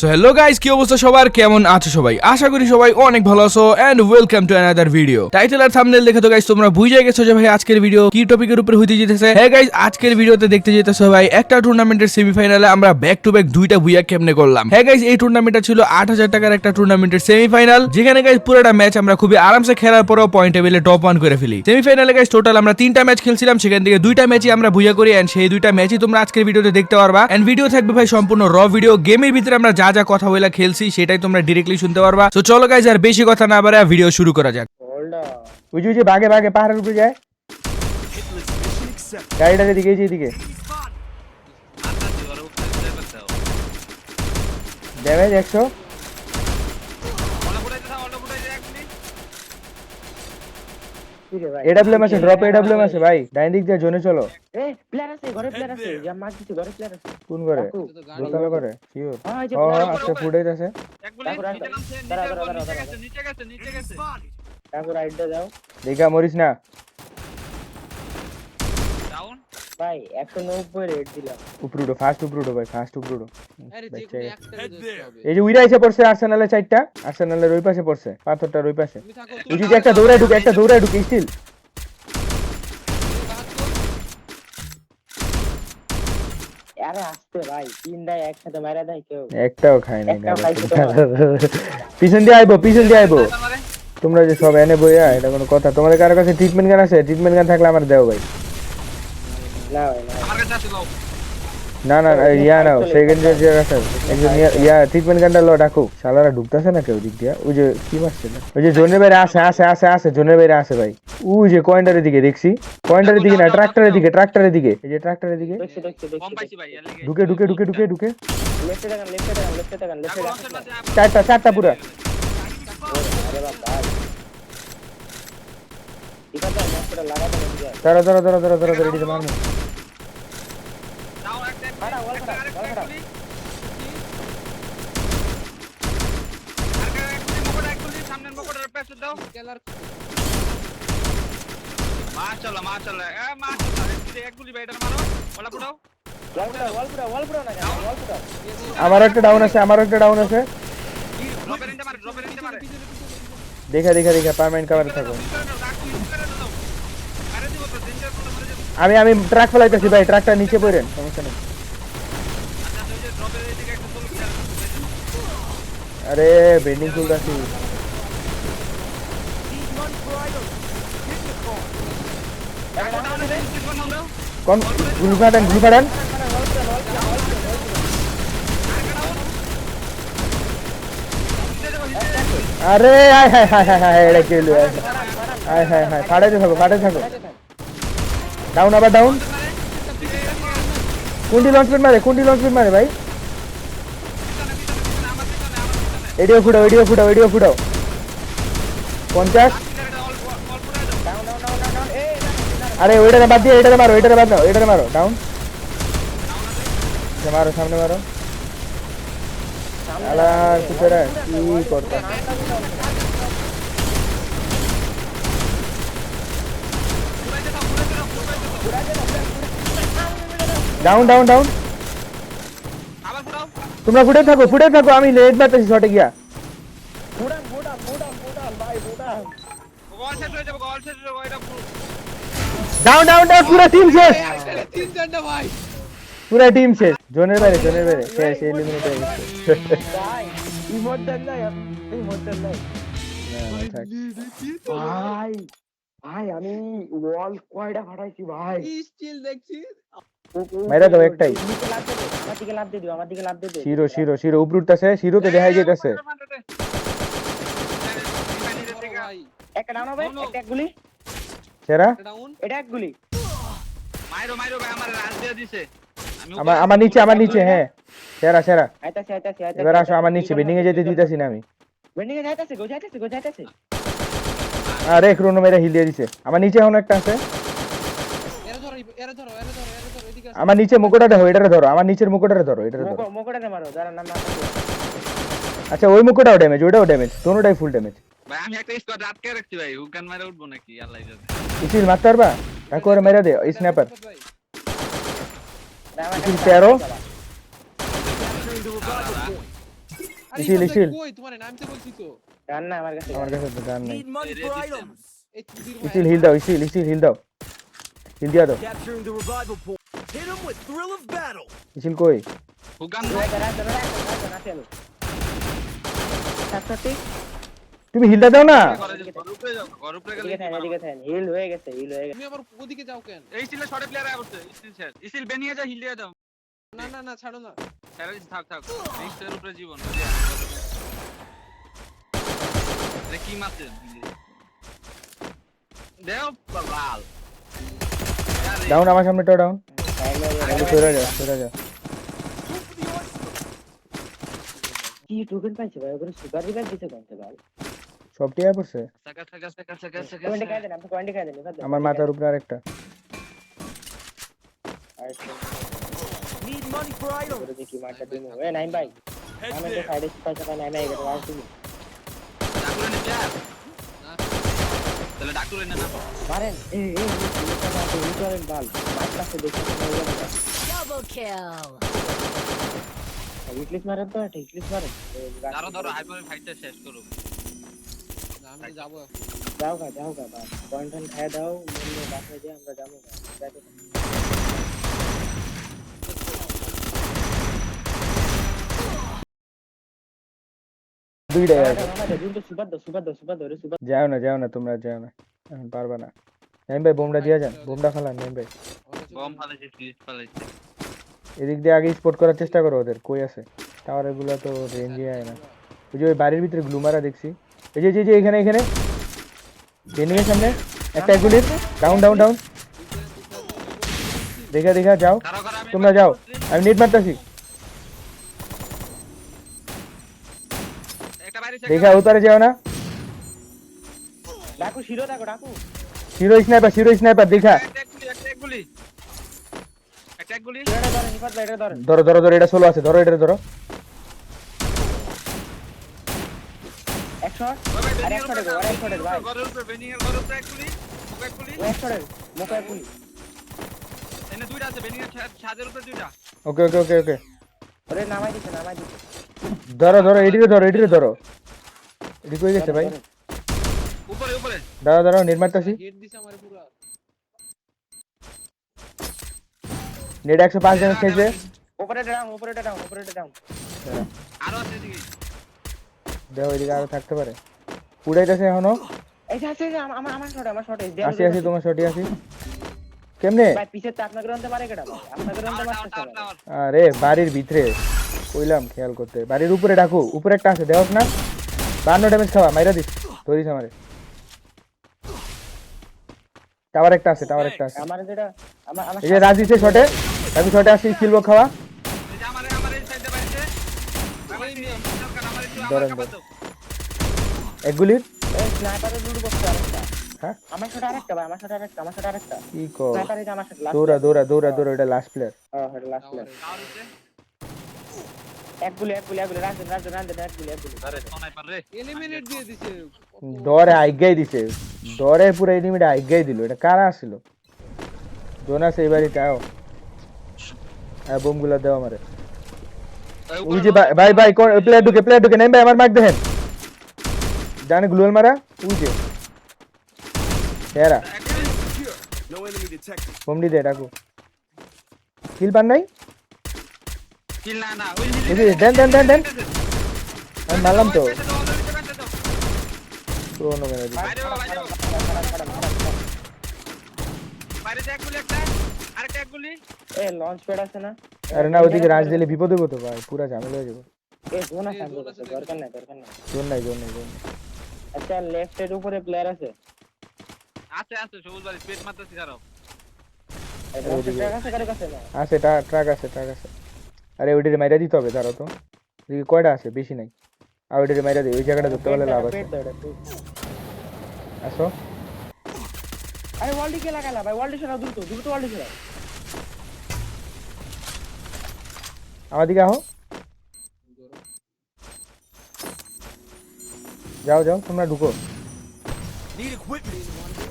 So hello guys কি অবস্থা সবার? কেমন আছো সবাই? আশা করি সবাই অনেক ভালো আছো and welcome to another video title R thumbnail দেখে তো গাইস তোমরা বুঝে গেছো যে ভাই আজকের ভিডিও কি টপিকের উপর হইতে যেতেছে। হ্যাঁ গাইস আজকের ভিডিওতে দেখতে যেতেছো ভাই, একটা টুর্নামেন্টের সেমিফাইনালে আমরা ব্যাক টু ব্যাক দুইটা বুইয়া কেমনে করলাম। হ্যাঁ গাইস এই টুর্নামেন্টটা ছিল আট হাজার টাকার একটা টুর্নামেন্টের সেমিফাইনাল যেখানে গাইস পুরোটা ম্যাচ আমরা খুবই আরামসে খেলার পরেও পয়েন্ট টেবিলে টপ ওয়ান করে ফেলি। সেমিফাইনালে গাইস টোটাল আমরা তিনটা ম্যাচ খেলছিলাম, সেখান থেকে দুইটা ম্যাচই আমরা বুইয়া করি এন্ড সেই দুইটা ম্যাচই তোমরা আজকের ভিডিওতে দেখতে পারবা। এন্ড ভিডিও থাকবে ভাই সম্পূর্ণ র ভিডিও গেমের ভিতরে আমরা যা যা কথা বলে খেলছি, সেটাই তোমরা ডিরেক্টলি শুনতে পারবা। তো চলো গাইজ আর বেশি কথা না বাড়া ভিডিও শুরু করা যাক। ওই যে ভাগে বাগে পাহাড়ের উপরে যায়। গাড়িটা এদিকে এই দিকে এদিকে। ড্যামেজ একশো এডাব্লিউএম আছে ড্রপ এডাব্লিউএম আছে ভাই ডাইন দিক দিয়ে জোনে চলো এ প্লেয়ার আছে ঘরে প্লেয়ার আছে যা মার দিছি ঘরে প্লেয়ার আছে কোন করে কাকু দোতলা করে শিওর এই যে ও player ফুটেজ আছে কাকু রাইট দে যাও দেখা মরিস না ভাই 190 রেট দিলাম। উপরুডো ফার্স্ট উপরুডো ভাই ফার্স্ট উপরুডো এই যে উইরা এসে পড়ছে আর্সেনালের চারটা আর্সেনালের ওই পাশে পড়ছে পাথরটার ওই পাশে। ওই যে একটা দৌড়ায় ঢুকে একটা দৌড়ায় ঢুকে স্টিল একটাও নাই পিছন দিয়ে আইবো পিছন দিয়ে আইবো। তোমরা। যে সব এনে বইয়া এটা কোনো কথা। তোমাদের কারও কাছে ট্রিটমেন্ট গান আছে? ট্রিটমেন্ট গান থাকলে আমার দেও ভাই। না ভাই না না না না, ইয়া নাও সেকেন্ড যে আছে একজন ইয়া- ট্রিটমেন্ট গানটা লো ডাকো। শালারা ঢুকতেছে না কেউ দিক দিয়া? ওই যে কি মারছে না ওই যে জোনের বাইরে আসে আসে আসে আসে জোনের বাইরে আসে ভাই। ওই যে কয়েন্টারের দিকে দেখছি? কয়েন্টারের দিকে না ট্রাক্টরের দিকে ট্রাক্টরের দিকে এই যে ট্রাক্টরের দিকে ঢুকে ঢুকে ঢুকে ঢুকে ঢুকে। লেফটে দেখান লেফটে দেখান লেফটে দেখান লেফটে দেখান চারটা ওয়াল ফাটা ওয়াল ফাটা ওয়াল ফাটা না কেন ওয়াল ফাটা আমার একটা ডাউন আছে, আমার একটা ডাউন আছে। দেখা দেখা দেখা পারমানেন্ট কভারে থাকো আমি আমি ট্রাক ফেলাইতেছি ভাই ট্রাকটা নিচে পড়েন, সমস্যা নেই। আরে বেন্ডিং খুলতাছি কোন গুলু ফাটান গুলু ফাটান আরে, হায় হায় হায় হায় হায় এটা কি হলো? হায় হায় হায় ফাটাইতে থাকো ফাটাইতে থাকো। ডাউন আবার ডাউন কোনটি লঞ্চ পেট মারে, কোনটি লঞ্চ পেট মারে ভাই? এডিও ফুটাও এডিও ফুটাও এডিও ফুটাও পঞ্চাশ আরে ওইটারে বাদ দিয়ে এটারে মারো এটারে বাদ দাও এটারে মারো ডাউন মারো, সামনে মারো। আলার ডাউন ডাউন ডাউন তোমরা ফুটে থাকো ফুটে থাকো আমি লেট মারতেছি শটে গিয়া বুড়ান বুড়ান বুড়ান বুড়ান ভাই বুড়ান ডাউন ডাউন ডাউন পুরো টিম শেষ তিন চারটা ভাই পুরো টিম শেষ জোনের বাইরে জোনের বাইরে শেষ এলিমিনেট হয়ে গেছে ভাই ইমোট দেন নাই ইমোট দেন নাই না, থাক। ভাই ভাই আমি ওয়াল কয়টা ফাটাইছি ভাই স্টিল দেখছি মেরে দাও একটাই। আমার দিকে দিয়ে দিও আমার দিকে দিয়ে শিরো শিরো শিরো উপরুটতেছে শিরোতে দেখাই যেতেছে। বড় ভাই একটা ডাউন হবে একটা এক গুলি। সেরা? এটা এক গুলি। আমার আমার নিচে আমার নিচে হ্যাঁ। সেরা সেরা। আইতাছে আইতাছে আইতাছে এবার আসো আমার নিচে বেডিং এ যেতে দিতেছি না আমি। বেন্ডিং এ যাইতাছে গো যাইতাছে গো যাইতাছে। আরে ক্রোনো মেরে হিল দিয়ে দিছে। আমার নিচে এখন একটা আছে। এরে ধরো এরে ধরো এরে ধরো। আমার নিচে মুকুটটা দেখো এটারে ধরো আমার নিচের মুকুটটারে ধরো এটারে ধরো। মোকো মোকোটাতে মারো যারা নাম না আচ্ছা ওই মুকুটটাও ড্যামেজ ওইটাও ড্যামেজ দোনোটাই ফুল ড্যামেজ ভাই আমি একটা স্কোয়াড আটকে রাখছি ভাই হুকান মারে উঠবো নাকি আল্লাহ জানে ইসিল মারতে পারবা? কাকু ওরে মেরে দে স্ন্যাপার ভাই ইসিল তেরো আরে ইসিল, ইসিল। ইসিল। কই? তোমারে নামতে বলছি তো। আমার কাছে তো গান নেই। এই চুদির ইসিল হিল দাও ইসিল ইসিল হিল দাও। হিল দিয়া দাও। Hit him with thrill of battle. ইসিল কই হুকান তুমি হিলটা দাও না। ঘরে যাও, ঘর উপরে তুমি আবার ওদিকে যাও কেন? এই স্টিলের শর্টে প্লেয়ার আয় করছে স্টিল শেষ স্টিল বেনিয়ে যা হিল দিয়ে দাও। না না না ছাড়ো না। স্যার থাক থাক। নেক্সটের উপরে জীবন। আরে কি মারছে? দেও ডাউন আমার সামনে তো ডাউন সরে যা সরে যা। সব টিয়া পড়ছে। সাকা সাকা সাকা সাকা সাকা আমার মাথার উপরে আরেকটা। Need money for items. ডাকুরে Heads there. নে। প্লেয়ার না তাহলে ডাক্তার এনে না Double kill. আরও ধরো হাইপার ফাইটটা শেষ করো আমি তো যাব যাও গা যাও গা পয়েন্ট খায় দাও মনে বাসায় দিয়ে আমরা যাব গা যাইতে থাকো। দুইটাই দাও, আছে দাও, আমাদের দুটো সুপার দাও সুপার দাও সুপার দাও রে সুপার যাও না যাও না তোমরা যাও না। এখন পারবা না। নাইম ভাই বোমটা দিয়া যান। বোমটা ফালান নাইম ভাই। বম ফালাইছে ফ্রিজ ফালাইছে। এদিক দিয়ে আগে স্পট করার চেষ্টা করো ওদের কই আছে? টাওয়ারগুলো তো রেঞ্জে আয় না। ওই যে ওই বাড়ির ভিতরে গ্লুমারা দেখছি। এই যে যে, যে এখানে এখানে। ট্রেনিং এর সামনে। একটা গুলি ডাউন ডাউন ডাউন দেখা দেখা যাও। তোমরা যাও। আমি নেট মারতাছি একটা বাইরে দেখা পারে যাও না। ডাকু শিরো ডাকো ডাকু। হিরো স্নাইপার হিরো স্নাইপার দেখা। ধরো ধরো। ধরো এটা ষোলো আছে ধরো এটা ধরো। ওকে ওকে ওকে ওকে। ওরে নামাই দিছে নামাই দিছে। ধরো ধরো এদিকে ধরো এদিকে ধরো। এদিকে কই গেছে ভাই। উপরে উপরে। দাঁড়াও দাঁড়াও নেট মারতাছি। হেড দিছে আমার পুরো। নেট একশো পাঁচ ড্যামেজ খেয়েছে। উপরে ডাউন উপরে ডাউন উপরে ডাউন আরও আছে এদিকে। দেখো এদিকে আরও থাকতে পারে। উড়াইতেছে এখনও। এই যে আছে আমার আমার- শট আমার শট আসি আসি তোমার শটি আসি। কেমনে? আরে বাড়ির ভিতরে। কইলাম খেয়াল করতে। বাড়ির উপরে ডাকু উপরে একটা আছে দেখ না। বান্ন ড্যামেজ খাওয়া মাইরা দিস। ধরিস আমারে। টাওয়ার একটা আছে টাওয়ার একটা আছে। আমার যেটা আমার এই যে রাজ দিছে শটে আমি শটে আসি কিলবো খাওয়া। আমারে সাইডে সরকার একটু এক গুলির। লুট করতে হ্যাঁ? আমার শট আরেকটা ভাই আমার শট আরেকটা আমার শট আরেকটা। কি কর? স্নাইপারে যে আমার শট লাস্ট দৌড়া দৌড়া দৌড়া দৌড়া এটা লাস্ট প্লেয়ার হ্যাঁ লাস্ট টাওয়ারে এক গুলি এক গুলি এক গুলি রাজন রাজন রাজন এক গুলি এক গুলি। আরে স্নাইপার রে। এলিমিনেট দিয়ে দিছে। দরে আইগাই দিছে। দরে পুরো এনিমিটা আইগাই দিল। এটা কারা আসছিল জোনাস এই বাড়িতে আও। হ্যাঁ বোমগুলো দাও আমারে। ওই যে ভাই- ভাই ভাই কোন প্লেয়ার ঢুকে প্লেয়ার ঢুকে নেন ভাই আমার মার্ক দেখেন। জানে গ্লুয়াল মারা? ওই যে। হেরা এক গুলি। No enemy detected. বোমডি দে ডাকু। কিল পান নাই? কিল না না ওই এই দেন দেন দেন দেন। আমি মারলাম তো। বাইরে দাও, ওদের বাইরে দাও। পুরোনো মেরে দিই বাইরে দাও, বাইরে দাও। বাইরে যে এক গুলি একটা আরেকটা এক গুলি। এ লঞ্চ প্যাড আছে না? আরে না ওদিকে রাজ দিলে বিপদ হইব তো ভাই পুরা ঝামেলা হয়ে যাবে। নাই দরকার নাই। জোর নাই জোর নাই জোর নাই। আচ্ছা লেফট এর উপরে প্লেয়ার আছে? আছে আছে সবুজ বাড়ি পেট মারতেছি খারাপ ট্রাক আছে কারও কাছে না আছে ট্রাক আছে। ট্রাক আছে আরে ওইটারে মাইরা দিতে হবে দাঁড়াও তো। এদিকে কয়টা আছে বেশি নাই। আর ওইটারে মাইরা দিই ওই জায়গাটা ধরতে পারলে লাভ আছে। আসো। আরে কে লাগালা ভাই? দ্রুত দ্রুত আমার দিকে আহো। যাও যাও তোমরা ঢুকো। Need equipment.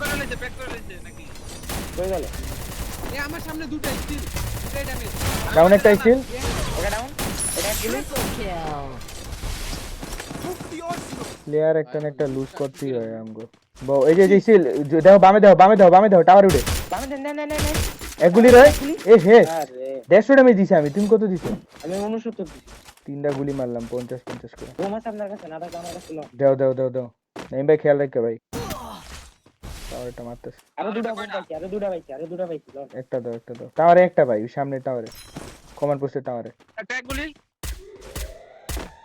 করে লেছে প্যাক করে লেছে নাকি? কই গেল। এ আমার সামনে দুটো স্টিল দুটাই ড্যামেজ ডাউন একটা স্টিল এটা ডাউন এটা kill. প্লেয়ার একটা না একটা লুজ করতেই হয় আমগো। বউ এই যে এই যে সিল দেখো বামে দেখো বামে দেখো বামে দেখো টাওয়ার উঠে। বামে দেন না না না না এক গুলি রয়? এ হে। আরে। দেড়শো ড্যামেজ দিছি আমি তুমি কত দিছো? আমি 69 দিছি। তিনটা গুলি মারলাম পঞ্চাশ পঞ্চাশ করে। বোম আছে আপনার কাছে না লো দাও দাও দাও দাও। নাইম ভাই খেয়াল রাখবে ভাই। টাওয়ারটা মারতেছে। আরও দুটো বোম পাইছি আরও দুটো পাইছি আরও দুটো পাইছি একটা দাও একটা দাও। টাওয়ারে একটা ভাই সামনে টাওয়ারে। কমান পোস্টের টাওয়ারে। একটা গুলি?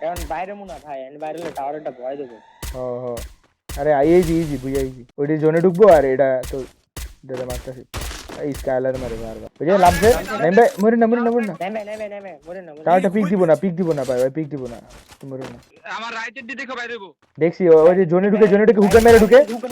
এখন বাইরে মুনা ভাই আমি বাইরে টাওয়ারটা ভয় দেবো। হ হ। আরে আইজি ইজি বুঝা ইজি ওইটি জোনে ঢুকবো আর এটা তো দাদা মারতেছি। এই স্কাইলার মারে বারবার। লাভছে নাইম ভাই মরে না মরে না মরে না। নেমে নেমে নেমে মরে না টাওয়ারটা পিক দিব না পিক দিব না ভাই ভাই পিক দিব না। তুমি মরে না। আমার রাইটের দিকে দেখো বাইরে। দেখছি ওই যে জোনে ঢুকে জোনে ঢুকে হুকার মেরে ঢুকে। হুকন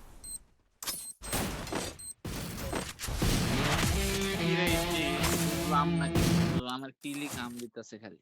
আমার কিলি কাম দিতেছে খালি।